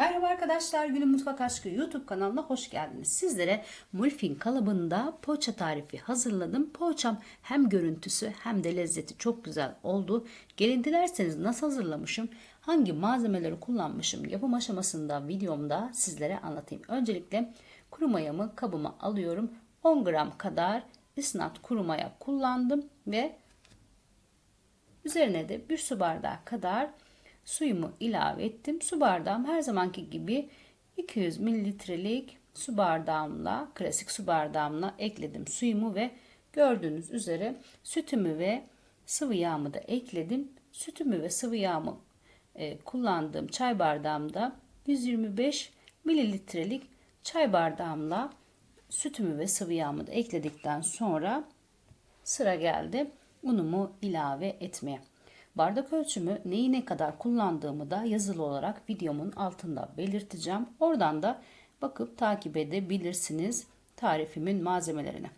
Merhaba arkadaşlar, Günün Mutfak Aşkı YouTube kanalına hoş geldiniz. Sizlere muffin kalıbında poğaça tarifi hazırladım. Poğaçam hem görüntüsü hem de lezzeti çok güzel oldu. Gelin dilerseniz nasıl hazırlamışım, hangi malzemeleri kullanmışım yapım aşamasında videomda sizlere anlatayım. Öncelikle kuru mayamı kabıma alıyorum. 10 gram kadar isnat kuru maya kullandım ve üzerine de bir su bardağı kadar suyumu ilave ettim. Su bardağım her zamanki gibi 200 mililitrelik su bardağımla, klasik su bardağımla ekledim suyumu ve gördüğünüz üzere sütümü ve sıvı yağımı da ekledim. Sütümü ve sıvı yağımı e, kullandığım çay bardağımda 125 mililitrelik çay bardağımla sütümü ve sıvı yağımı da ekledikten sonra sıra geldi unumu ilave etmeye. Bardak ölçümü neyi ne kadar kullandığımı da yazılı olarak videomun altında belirteceğim. Oradan da bakıp takip edebilirsiniz tarifimin malzemelerini.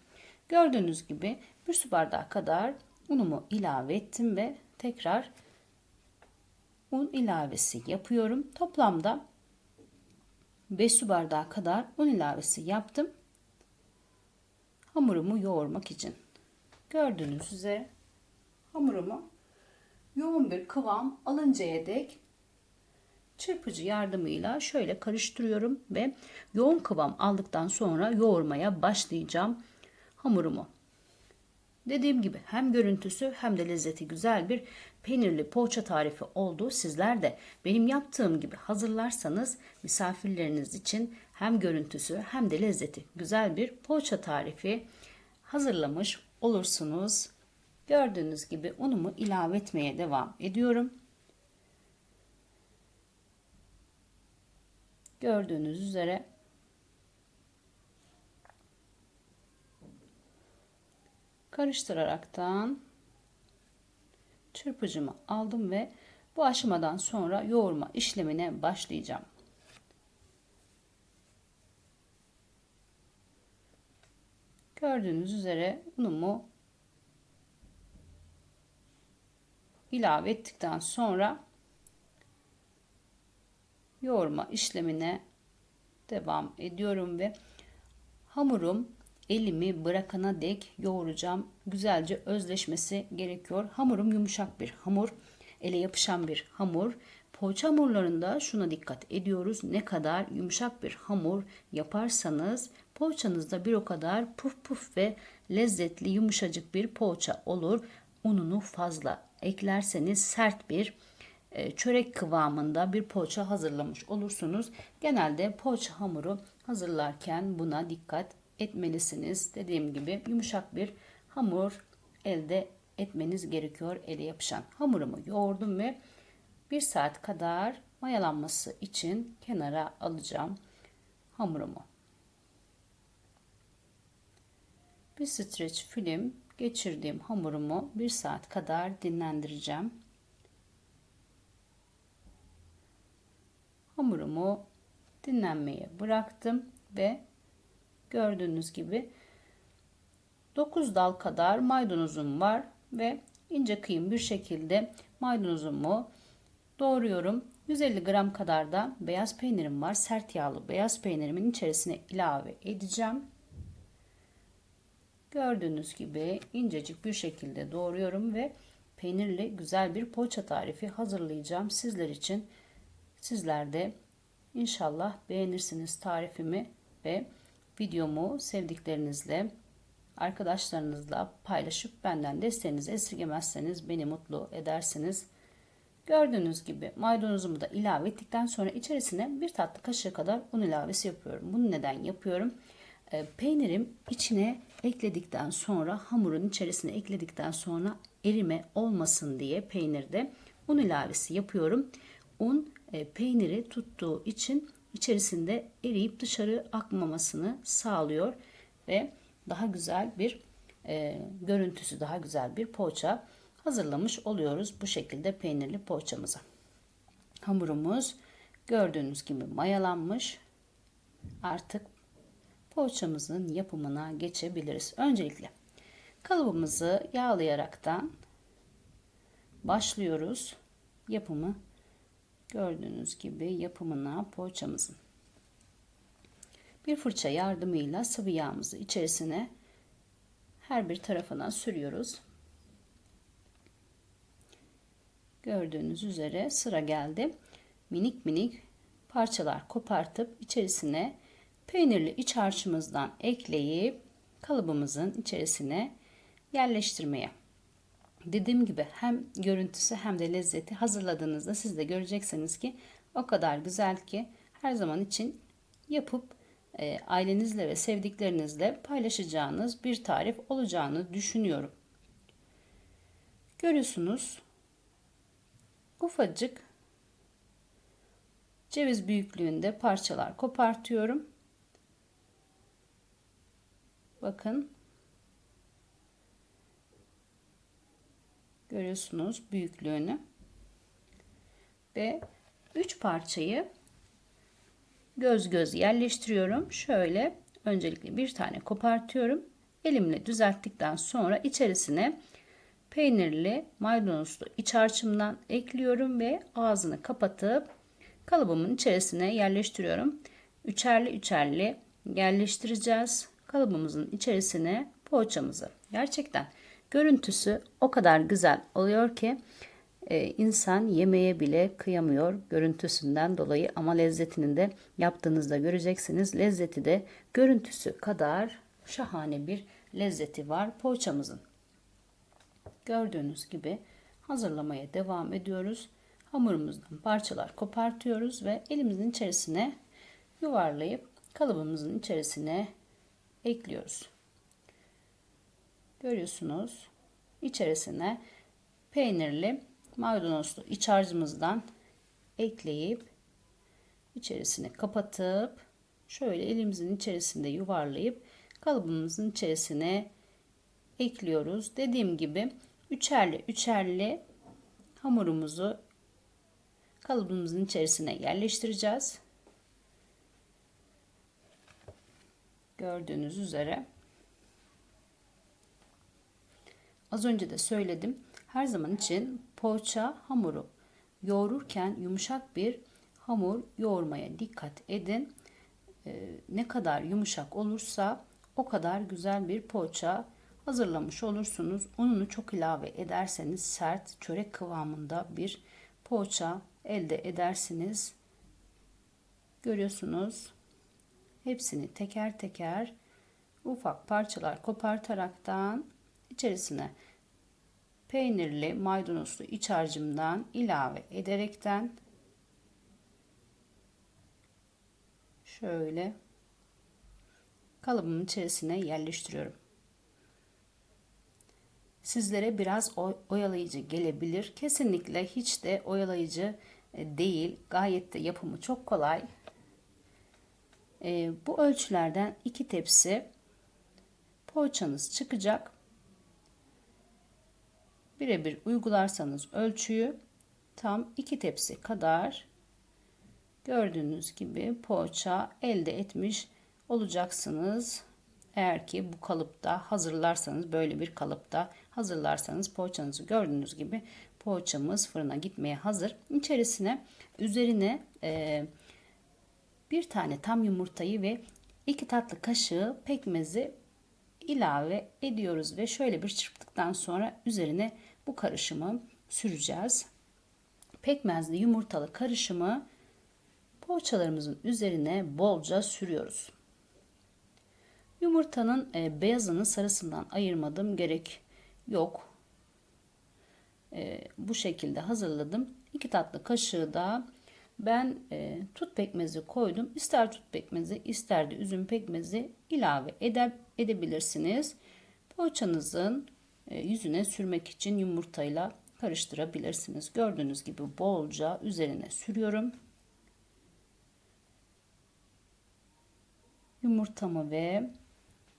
Gördüğünüz gibi bir su bardağı kadar unumu ilave ettim ve tekrar un ilavesi yapıyorum. Toplamda 5 su bardağı kadar un ilavesi yaptım. Hamurumu yoğurmak için. Gördüğünüz üzere hamurumu yoğun bir kıvam alıncaya dek çırpıcı yardımıyla şöyle karıştırıyorum ve yoğun kıvam aldıktan sonra yoğurmaya başlayacağım hamurumu. Dediğim gibi hem görüntüsü hem de lezzeti güzel bir peynirli poğaça tarifi oldu. Sizler de benim yaptığım gibi hazırlarsanız misafirleriniz için hem görüntüsü hem de lezzeti güzel bir poğaça tarifi hazırlamış olursunuz. Gördüğünüz gibi unumu ilave etmeye devam ediyorum. Gördüğünüz üzere karıştıraraktan çırpıcımı aldım ve bu aşamadan sonra yoğurma işlemine başlayacağım. Gördüğünüz üzere unumu ilave ettikten sonra yoğurma işlemine devam ediyorum ve hamurum elimi bırakana dek yoğuracağım. Güzelce özleşmesi gerekiyor. Hamurum yumuşak bir hamur, ele yapışan bir hamur. Poğaça hamurlarında şuna dikkat ediyoruz. Ne kadar yumuşak bir hamur yaparsanız poğaçanızda bir o kadar puf puf ve lezzetli yumuşacık bir poğaça olur. Ununu fazla eklerseniz sert bir e, çörek kıvamında bir poğaça hazırlamış olursunuz. Genelde poğaça hamuru hazırlarken buna dikkat etmelisiniz. Dediğim gibi yumuşak bir hamur elde etmeniz gerekiyor ele yapışan. Hamurumu yoğurdum ve bir saat kadar mayalanması için kenara alacağım hamurumu. Bir streç film geçirdiğim hamurumu bir saat kadar dinlendireceğim. Hamurumu dinlenmeye bıraktım ve gördüğünüz gibi 9 dal kadar maydanozum var ve ince kıyım bir şekilde maydanozumu doğruyorum. 150 gram kadar da beyaz peynirim var. Sert yağlı beyaz peynirimin içerisine ilave edeceğim. Gördüğünüz gibi incecik bir şekilde doğruyorum ve peynirli güzel bir poğaça tarifi hazırlayacağım sizler için. Sizler de inşallah beğenirsiniz tarifimi ve videomu sevdiklerinizle, arkadaşlarınızla paylaşıp benden desteğinizi esirgemezseniz beni mutlu edersiniz. Gördüğünüz gibi maydanozumu da ilave ettikten sonra içerisine bir tatlı kaşığı kadar un ilavesi yapıyorum. Bunu neden yapıyorum? E, peynirim içine ekledikten sonra hamurun içerisine ekledikten sonra erime olmasın diye peynirde un ilavesi yapıyorum. Un e, peyniri tuttuğu için içerisinde eriyip dışarı akmamasını sağlıyor ve daha güzel bir e, görüntüsü daha güzel bir poğaça hazırlamış oluyoruz bu şekilde peynirli poğaçamıza. Hamurumuz gördüğünüz gibi mayalanmış. Artık poğaçamızın yapımına geçebiliriz. Öncelikle kalıbımızı yağlayaraktan başlıyoruz yapımı Gördüğünüz gibi yapımına poğaçamızın. Bir fırça yardımıyla sıvı yağımızı içerisine her bir tarafına sürüyoruz. Gördüğünüz üzere sıra geldi. Minik minik parçalar kopartıp içerisine peynirli iç harcımızdan ekleyip kalıbımızın içerisine yerleştirmeye. Dediğim gibi hem görüntüsü hem de lezzeti hazırladığınızda siz de göreceksiniz ki o kadar güzel ki her zaman için yapıp e, ailenizle ve sevdiklerinizle paylaşacağınız bir tarif olacağını düşünüyorum. Görüyorsunuz ufacık ceviz büyüklüğünde parçalar kopartıyorum. Bakın görüyorsunuz büyüklüğünü ve 3 parçayı göz göz yerleştiriyorum. Şöyle öncelikle bir tane kopartıyorum. Elimle düzelttikten sonra içerisine peynirli maydanozlu iç harcımdan ekliyorum ve ağzını kapatıp kalıbımın içerisine yerleştiriyorum. Üçerli üçerli yerleştireceğiz kalıbımızın içerisine poğaçamızı. Gerçekten görüntüsü o kadar güzel oluyor ki e, insan yemeğe bile kıyamıyor görüntüsünden dolayı ama lezzetini de yaptığınızda göreceksiniz. Lezzeti de görüntüsü kadar şahane bir lezzeti var poğaçamızın. Gördüğünüz gibi hazırlamaya devam ediyoruz. Hamurumuzdan parçalar kopartıyoruz ve elimizin içerisine yuvarlayıp kalıbımızın içerisine ekliyoruz. Görüyorsunuz içerisine peynirli maydanozlu iç harcımızdan ekleyip içerisine kapatıp şöyle elimizin içerisinde yuvarlayıp kalıbımızın içerisine ekliyoruz. Dediğim gibi üçerli üçerli hamurumuzu kalıbımızın içerisine yerleştireceğiz. Gördüğünüz üzere. Az önce de söyledim. Her zaman için poğaça hamuru yoğururken yumuşak bir hamur yoğurmaya dikkat edin. Ee, ne kadar yumuşak olursa o kadar güzel bir poğaça hazırlamış olursunuz. Ununu çok ilave ederseniz sert çörek kıvamında bir poğaça elde edersiniz. Görüyorsunuz. Hepsini teker teker ufak parçalar kopartaraktan içerisine peynirli maydanozlu iç harcımdan ilave ederekten şöyle kalıbımın içerisine yerleştiriyorum. Sizlere biraz oyalayıcı gelebilir. Kesinlikle hiç de oyalayıcı e, değil. Gayet de yapımı çok kolay. E, bu ölçülerden iki tepsi poğaçanız çıkacak. Birebir uygularsanız ölçüyü tam iki tepsi kadar gördüğünüz gibi poğaça elde etmiş olacaksınız. Eğer ki bu kalıpta hazırlarsanız böyle bir kalıpta hazırlarsanız poğaçanızı gördüğünüz gibi poğaçamız fırına gitmeye hazır. İçerisine üzerine e, bir tane tam yumurtayı ve iki tatlı kaşığı pekmezi ilave ediyoruz ve şöyle bir çırptıktan sonra üzerine bu karışımı süreceğiz. Pekmezli yumurtalı karışımı poğaçalarımızın üzerine bolca sürüyoruz. Yumurtanın e, beyazını sarısından ayırmadım gerek yok. E, bu şekilde hazırladım. 2 tatlı kaşığı da ben e, tut pekmezi koydum. İster tut pekmezi ister de üzüm pekmezi ilave ede, edebilirsiniz. Poğaçanızın e, yüzüne sürmek için yumurtayla karıştırabilirsiniz. Gördüğünüz gibi bolca üzerine sürüyorum. Yumurtamı ve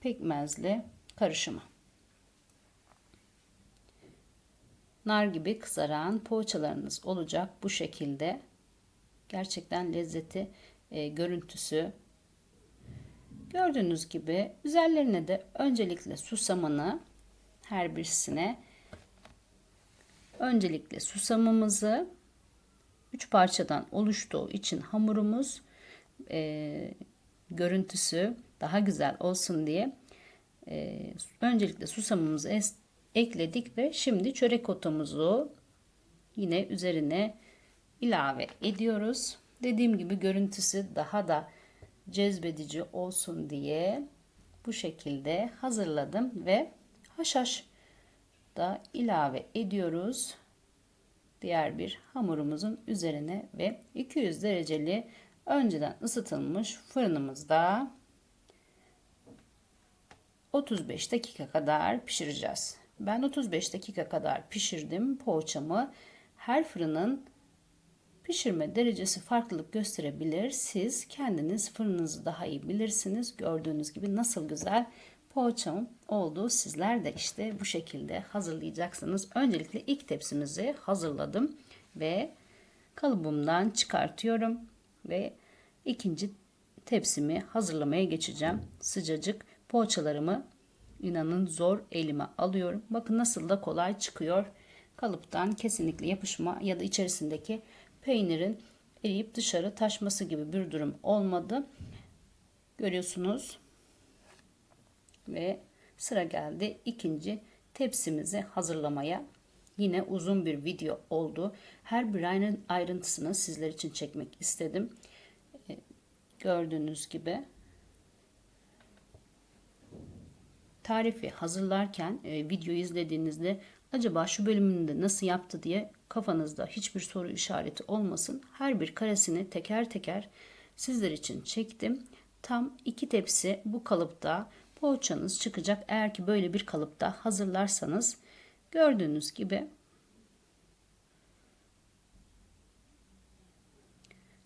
pekmezli karışımı. Nar gibi kızaran poğaçalarınız olacak bu şekilde. Gerçekten lezzeti, e, görüntüsü. Gördüğünüz gibi üzerlerine de öncelikle susamını her birisine öncelikle susamımızı 3 parçadan oluştuğu için hamurumuz e, görüntüsü daha güzel olsun diye e, öncelikle susamımızı es- ekledik ve şimdi çörek otumuzu yine üzerine ilave ediyoruz. Dediğim gibi görüntüsü daha da cezbedici olsun diye bu şekilde hazırladım ve haşhaş da ilave ediyoruz. Diğer bir hamurumuzun üzerine ve 200 dereceli önceden ısıtılmış fırınımızda 35 dakika kadar pişireceğiz. Ben 35 dakika kadar pişirdim poğaçamı. Her fırının pişirme derecesi farklılık gösterebilir. Siz kendiniz fırınınızı daha iyi bilirsiniz. Gördüğünüz gibi nasıl güzel poğaçam oldu. Sizler de işte bu şekilde hazırlayacaksınız. Öncelikle ilk tepsimizi hazırladım ve kalıbımdan çıkartıyorum ve ikinci tepsimi hazırlamaya geçeceğim. Sıcacık poğaçalarımı inanın zor elime alıyorum. Bakın nasıl da kolay çıkıyor. Kalıptan kesinlikle yapışma ya da içerisindeki peynirin eriyip dışarı taşması gibi bir durum olmadı. Görüyorsunuz. Ve sıra geldi ikinci tepsimizi hazırlamaya. Yine uzun bir video oldu. Her bir ayrıntısını sizler için çekmek istedim. E, gördüğünüz gibi tarifi hazırlarken e, videoyu izlediğinizde acaba şu bölümünde nasıl yaptı diye kafanızda hiçbir soru işareti olmasın. Her bir karesini teker teker sizler için çektim. Tam iki tepsi bu kalıpta poğaçanız çıkacak. Eğer ki böyle bir kalıpta hazırlarsanız gördüğünüz gibi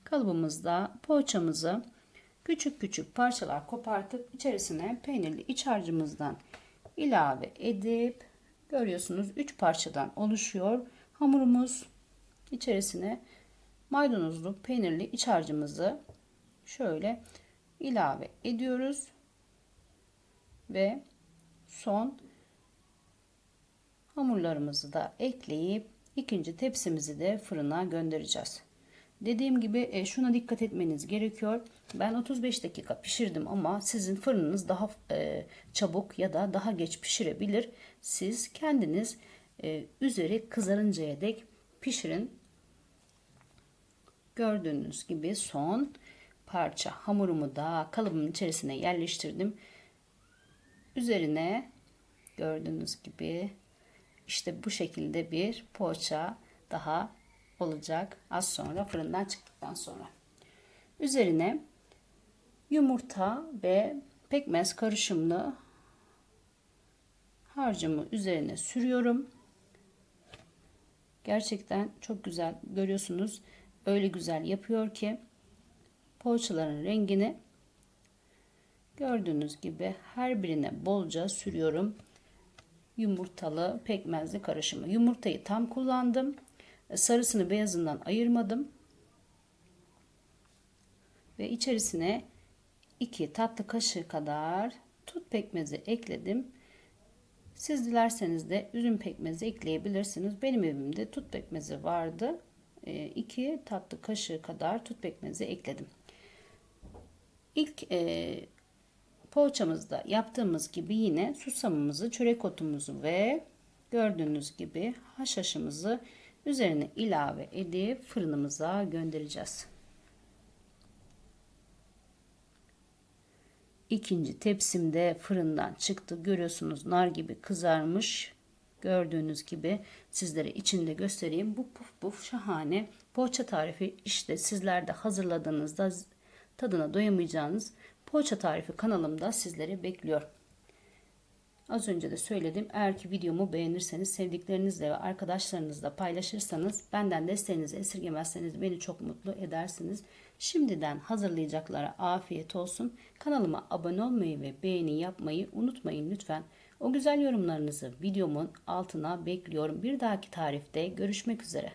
kalıbımızda poğaçamızı küçük küçük parçalar kopartıp içerisine peynirli iç harcımızdan ilave edip görüyorsunuz 3 parçadan oluşuyor. Hamurumuz içerisine maydanozlu peynirli iç harcımızı şöyle ilave ediyoruz ve son hamurlarımızı da ekleyip ikinci tepsimizi de fırına göndereceğiz. Dediğim gibi e, şuna dikkat etmeniz gerekiyor. Ben 35 dakika pişirdim ama sizin fırınınız daha e, çabuk ya da daha geç pişirebilir. Siz kendiniz e, üzeri kızarıncaya dek pişirin. Gördüğünüz gibi son parça hamurumu da kalıbımın içerisine yerleştirdim. Üzerine gördüğünüz gibi işte bu şekilde bir poğaça daha olacak az sonra fırından çıktıktan sonra. Üzerine yumurta ve pekmez karışımlı harcımı üzerine sürüyorum. Gerçekten çok güzel görüyorsunuz. Öyle güzel yapıyor ki poğaçaların rengini gördüğünüz gibi her birine bolca sürüyorum. Yumurtalı pekmezli karışımı. Yumurtayı tam kullandım. Sarısını beyazından ayırmadım. Ve içerisine 2 tatlı kaşığı kadar tut pekmezi ekledim. Siz dilerseniz de üzüm pekmezi ekleyebilirsiniz. Benim evimde tut pekmezi vardı. 2 e, tatlı kaşığı kadar tut pekmezi ekledim. İlk e, poğaçamızda yaptığımız gibi yine susamımızı, çörek otumuzu ve gördüğünüz gibi haşhaşımızı üzerine ilave edip fırınımıza göndereceğiz. İkinci tepsimde fırından çıktı. Görüyorsunuz nar gibi kızarmış. Gördüğünüz gibi sizlere içinde göstereyim. Bu puf puf şahane poğaça tarifi işte sizler de hazırladığınızda tadına doyamayacağınız poğaça tarifi kanalımda sizleri bekliyor. Az önce de söyledim. Eğer ki videomu beğenirseniz, sevdiklerinizle ve arkadaşlarınızla paylaşırsanız, benden desteğinizi esirgemezseniz beni çok mutlu edersiniz. Şimdiden hazırlayacaklara afiyet olsun. Kanalıma abone olmayı ve beğeni yapmayı unutmayın lütfen. O güzel yorumlarınızı videomun altına bekliyorum. Bir dahaki tarifte görüşmek üzere.